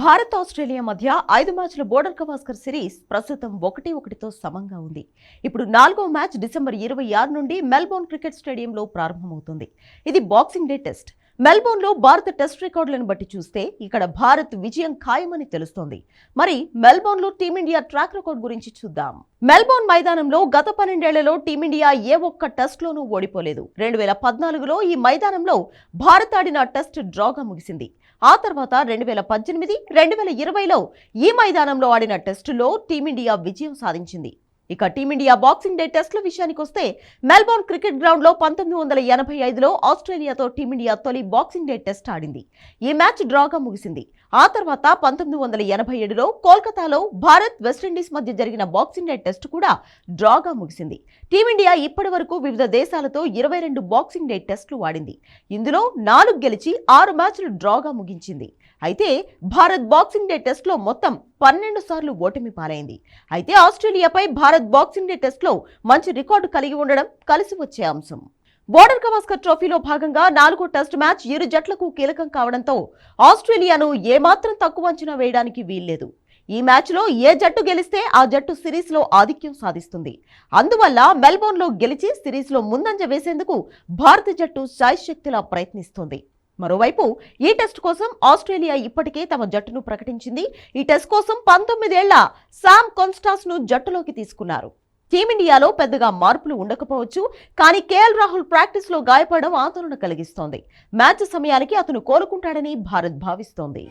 Bharat Australia మధ్య ఐదు మ్యాచ్ల బోర్డర్ గవాస్కర్ సిరీస్ ప్రస్తుతం ఒకటి ఒకటితో సమంగా ఉంది. ఇప్పుడు నాలుగో మ్యాచ్ డిసెంబర్ ఇరవై ఆరు నుండి మెల్బోర్న్ క్రికెట్ స్టేడియంలో ప్రారంభమవుతుంది. ఇది బాక్సింగ్ డే టెస్ట్. మెల్బోర్న్లో భారత టెస్ట్ రికార్డులను బట్టి చూస్తే ఇక్కడ భారత్ విజయం ఖాయమని తెలుస్తోంది. మరి మెల్బోర్న్లో టీమిండియా ట్రాక్ రికార్డ్ గురించి చూద్దాం. మెల్బోర్న్ మైదానంలో గత పన్నెండేళ్ళలో టీమిండియా ఏ ఒక్క టెస్ట్లోనూ ఓడిపోలేదు. రెండు వేల పద్నాలుగులో ఈ మైదానంలో భారత్ ఆడిన టెస్ట్ డ్రాగా ముగిసింది. ఆ తర్వాత రెండు వేల పద్దెనిమిది రెండు వేల ఇరవైలో ఈ మైదానంలో ఆడిన టెస్టులో టీమిండియా విజయం సాధించింది. ఇక టీమిండియా బాక్సింగ్ డే టెస్టుల విషయానికి వస్తే మెల్బోర్న్ క్రికెట్ గ్రౌండ్లో పంతొమ్మిది వందల ఎనభై ఐదులో ఆస్ట్రేలియాతో టీమిండియా తొలి బాక్సింగ్ డే టెస్ట్ ఆడింది. ఈ మ్యాచ్ డ్రాగా ముగిసింది. ఆ తర్వాత పంతొమ్మిది వందల ఎనభై ఏడులో కోల్కతాలో భారత్ వెస్టిండీస్ మధ్య జరిగిన బాక్సింగ్ డే టెస్ట్ కూడా డ్రాగా ముగిసింది. టీమిండియా ఇప్పటి వరకు వివిధ దేశాలతో ఇరవై రెండు బాక్సింగ్ డే టెస్టులు ఆడింది. ఇందులో నాలుగు గెలిచి ఆరు మ్యాచ్లు డ్రాగా ముగించింది. అయితే భారత్ బాక్సింగ్ డే టెస్ట్లో మొత్తం పన్నెండు సార్లు ఓటమి పాలైంది. అయితే ఆస్ట్రేలియాపై భారత్ బాక్సింగ్ డే టెస్ట్లో మంచి రికార్డు కలిగి ఉండడం కలిసి వచ్చే అంశం. బోర్డర్ గవాస్కర్ ట్రోఫీలో భాగంగా నాలుగో టెస్ట్ మ్యాచ్ ఇరు జట్లకు కీలకం కావడంతో ఆస్ట్రేలియాను ఏమాత్రం తక్కువ అంచనా వేయడానికి వీల్లేదు. ఈ మ్యాచ్లో ఏ జట్టు గెలిస్తే ఆ జట్టు సిరీస్లో ఆధిక్యం సాధిస్తుంది. అందువల్ల మెల్బోర్న్లో గెలిచి సిరీస్లో ముందంజ వేసేందుకు భారత జట్టు శాయశక్తిలా ప్రయత్నిస్తుంది. మరోవైపు ఈ టెస్ట్ కోసం ఆస్ట్రేలియా ఇప్పటికే తమ జట్టును ప్రకటించింది. ఈ టెస్ట్ కోసం పంతొమ్మిదేళ్ళ శామ్ కాన్స్టాస్ను జట్టులోకి తీసుకున్నారు. టీమిండియాలో పెద్దగా మార్పులు ఉండకపోవచ్చు కానీ కేఎల్ రాహుల్ ప్రాక్టీస్లో గాయపడడం ఆందోళన కలిగిస్తోంది. మ్యాచ్ సమయానికి అతను కోలుకుంటాడని భారత్ భావిస్తోంది.